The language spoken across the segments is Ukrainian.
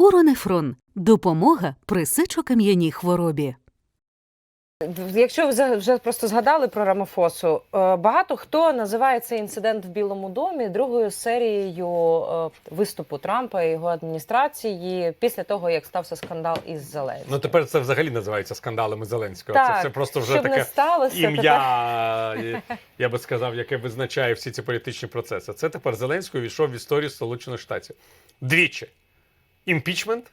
Уронефрон допомога при сечокам'яній хворобі. Якщо ви за- вже просто згадали про Рамофосу, е, багато хто називає цей інцидент в Білому домі другою серією е, виступу Трампа і його адміністрації після того, як стався скандал із Зеленським. Ну тепер це взагалі називається скандалами Зеленського. Так, це, це просто вже щоб таке сталося, ім'я, е, я би сказав, яке визначає всі ці політичні процеси. Це тепер Зеленський війшов в історію Сполучених Штатів. Двічі: імпічмент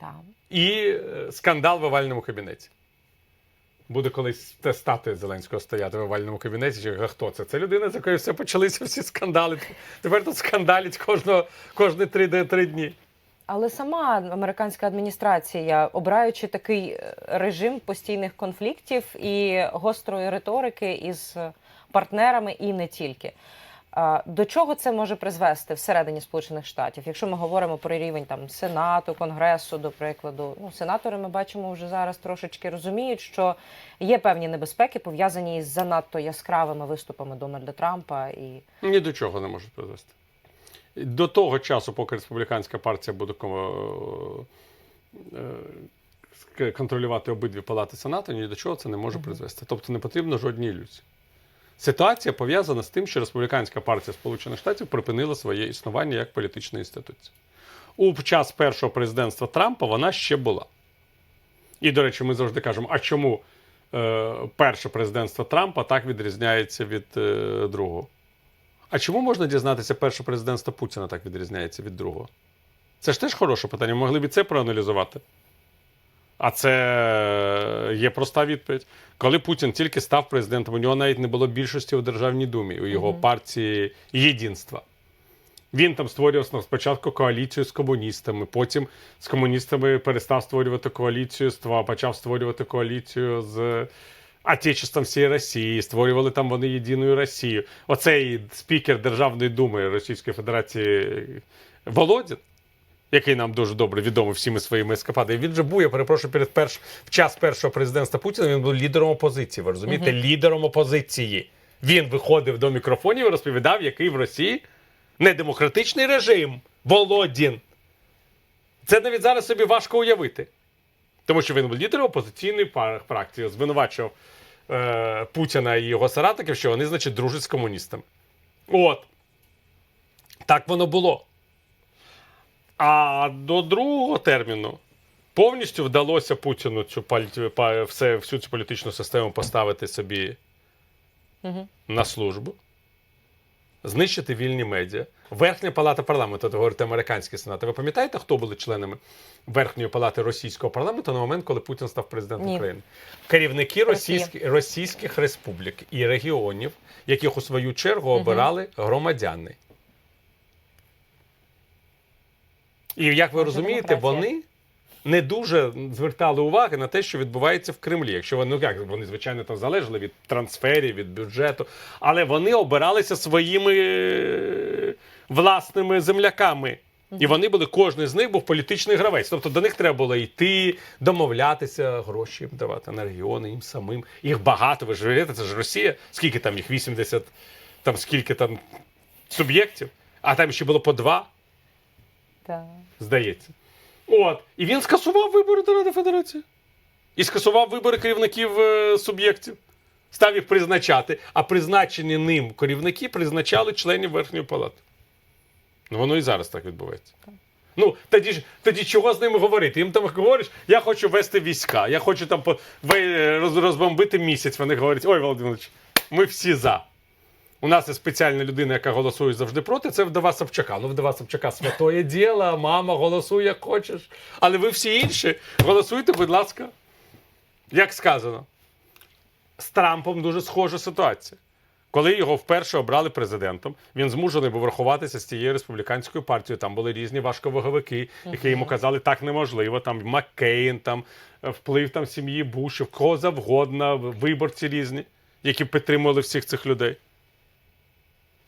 Там. і е, скандал в овальному кабінеті. Буде колись те стати Зеленського стояти в овальному кабінеті. Чи хто це? Це людина, з якої все почалися всі скандали. Тепер тут скандалять кожного, кожні три, три дні. Але сама американська адміністрація, обираючи такий е, режим постійних конфліктів і гострої риторики із партнерами, і не тільки. До чого це може призвести всередині Сполучених Штатів? Якщо ми говоримо про рівень там Сенату, Конгресу, до прикладу, ну сенатори ми бачимо вже зараз трошечки розуміють, що є певні небезпеки пов'язані із занадто яскравими виступами Дональда Трампа і Ні до чого не може призвести. До того часу, поки республіканська партія буде е, е, контролювати обидві палати Сенату, ні до чого це не може призвести. Тобто не потрібно жодні ілюзії. Ситуація пов'язана з тим, що республіканська партія Сполучених Штатів припинила своє існування як політична інституція. У час першого президентства Трампа вона ще була. І, до речі, ми завжди кажемо, а чому е, перше президентство Трампа так відрізняється від е, другого? А чому можна дізнатися, перше президентство Путіна так відрізняється від другого? Це ж теж хороше питання. Могли б і це проаналізувати. А це є проста відповідь. Коли Путін тільки став президентом, у нього навіть не було більшості у Державній думі, у його партії Єдинства. Він там створював спочатку коаліцію з комуністами, потім з комуністами перестав створювати коаліцію, почав створювати коаліцію з Отечеством всієї Росії, створювали там вони єдину Росію. Оцей спікер Державної думи Російської Федерації Володін, який нам дуже добре відомий всіми своїми ескападами. Він же був, я перепрошую, перед перш... в час першого президентства Путіна він був лідером опозиції. Ви розумієте? Лідером опозиції. Він виходив до мікрофонів і розповідав, який в Росії недемократичний режим. Володін. Це навіть зараз собі важко уявити. Тому що він був лідером опозиційної фракції, звинувачував е, Путіна і його соратників, що вони, значить, дружать з комуністами. От. Так воно було. А до другого терміну повністю вдалося Путіну цю все, всю цю політичну систему поставити собі Мгм. на службу, знищити вільні медіа. Верхня палата парламенту, то говорить американський сенат. Ви пам'ятаєте, хто були членами Верхньої палати російського парламенту на момент, коли Путін став президентом Ні. України? Керівники російських, російських республік і регіонів, яких у свою чергу обирали громадяни. І як ви розумієте, вони не дуже звертали уваги на те, що відбувається в Кремлі. Якщо вони, ну як вони, звичайно, там залежали від трансферів, від бюджету, але вони обиралися своїми е, власними земляками. І вони були, кожен з них був політичний гравець. Тобто до них треба було йти, домовлятися, гроші їм давати на регіони, їм самим. Їх багато, ви ж розумієте, це ж Росія. Скільки там їх? 80, там скільки там суб'єктів, а там ще було по два Так. здається. От. І він скасував вибори до Ради Федерації. І скасував вибори керівників е, суб'єктів. Став їх призначати. А призначені ним керівники призначали членів Верхньої палати. Ну, воно і зараз так відбувається. Ну, тоді ж тоді чого з ними говорити? Їм там говориш, я хочу вести війська, я хочу там по- ви- роз- розбомбити місяць. Вони говорять, ой, Володимирович, ми всі за. У нас є спеціальна людина, яка голосує завжди проти, це вдова Собчака. Ну, вдова Собчака святоє діло, мама, голосуй як хочеш. Але ви всі інші голосуйте, будь ласка. Як сказано, з Трампом дуже схожа ситуація. Коли його вперше обрали президентом, він змушений був рахуватися з цією республіканською партією. Там були різні важковаговики, які йому казали, так неможливо. Там Маккейн, там е, вплив там сім'ї Бушів, кого завгодно, виборці різні, які підтримували всіх цих людей.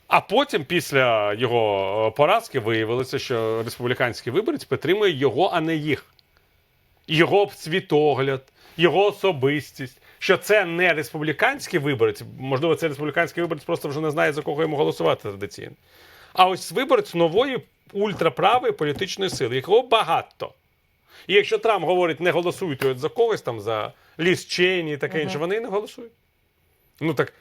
А потім, після його е, поразки, виявилося, що республіканський виборець підтримує його, а не їх. Його світогляд, його особистість. Що це не республіканський виборець, можливо, це республіканський виборець просто вже не знає, за кого йому голосувати традиційно. А ось виборець нової ультраправої політичної сили, якого багато. І якщо Трамп говорить, не голосуйте за когось там, за Ліс Чейні і таке інше, вони і не голосують. Ну так,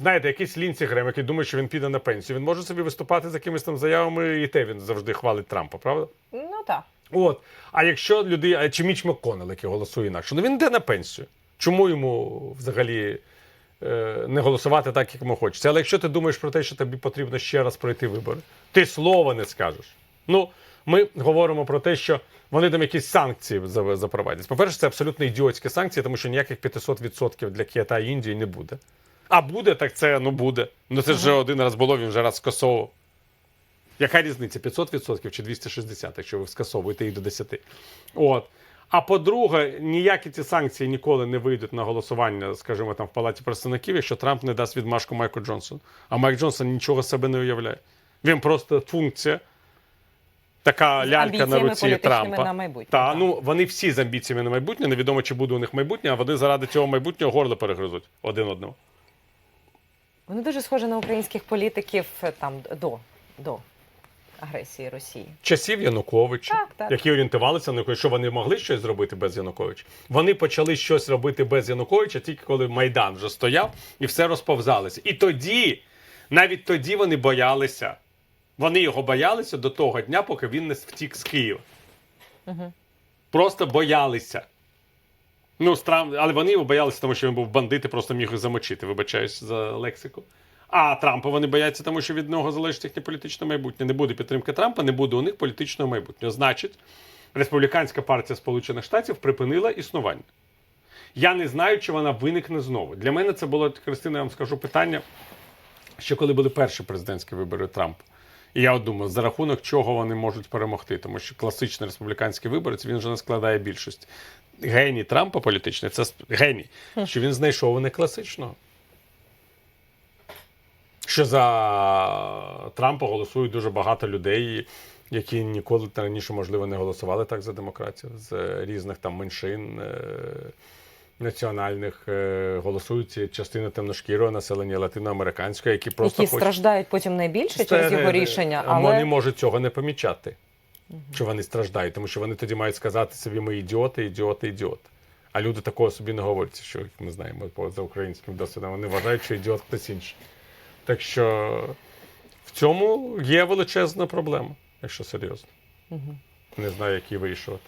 знаєте, якийсь Лінсі Грем, який думає, що він піде на пенсію, він може собі виступати з якимись там заявами, і те він завжди хвалить Трампа, правда? Ну так. От. А якщо людина, чи Міч Макконел, який голосує інакше, ну він йде на пенсію. Чому йому взагалі е, не голосувати так, як йому хочеться? Але якщо ти думаєш про те, що тобі потрібно ще раз пройти вибори, ти слова не скажеш. Ну, ми говоримо про те, що вони там якісь санкції запровадять. По-перше, це абсолютно ідіотські санкції, тому що ніяких 500% для Китаю і Індії не буде. А буде, так це ну буде. Ну це ж вже один раз було, він вже раз скасовував. Яка різниця? 500% чи 260, якщо ви скасовуєте їх до 10. От. А по-друге, ніякі ці санкції ніколи не вийдуть на голосування, скажімо, там в Палаті представників, якщо Трамп не дасть відмашку Майку Джонсону. А Майк Джонсон нічого себе не уявляє. Він просто функція, така З лялька на руці Трампа. на майбутнє, Та, так. ну вони всі з амбіціями на майбутнє. Невідомо, чи буде у них майбутнє, а вони заради цього майбутнього горло перегризуть один одному. Вони дуже схожі на українських політиків е, там до, до агресії Росії. часів Януковича, Так, так. які орієнтувалися на Януковича, що вони могли щось зробити без Януковича. Вони почали щось робити без Януковича, тільки коли Майдан вже стояв і все розповзалося. І тоді, навіть тоді вони боялися. Вони його боялися до того дня, поки він не втік з Києва. Угу. Просто боялися. Ну, страм... але вони його боялися, тому що він був бандит і просто міг їх замочити, вибачаюсь за лексику. А Трампа вони бояться, тому що від нього залежить їхнє політичне майбутнє. Не буде підтримки Трампа, не буде у них політичного майбутнього. Значить, республіканська партія Сполучених Штатів припинила існування. Я не знаю, чи вона виникне знову. Для мене це було, Христина, я вам скажу питання, ще коли були перші президентські вибори Трампа. І я от думаю, за рахунок чого вони можуть перемогти, тому що класичний республіканський виборець він вже не складає більшість. Геній Трампа політичний це геній, що він знайшов них класичного. Що за Трампа голосують дуже багато людей, які ніколи раніше, можливо, не голосували так за демократію, з різних там меншин. е, Національних е, голосують частина темношкірого населення латиноамериканського, які просто Які хочуть страждають потім найбільше через його рішення, а але Вони можуть цього не помічати, що вони страждають, тому що вони тоді мають сказати собі, ми ідіоти, ідіоти, ідіоти. А люди такого собі не говорять, що як ми знаємо за українським досвідом. Вони вважають, що ідіот хтось інший. Так що в цьому є величезна проблема, якщо серйозно. Угу. Не знаю, як її вирішувати.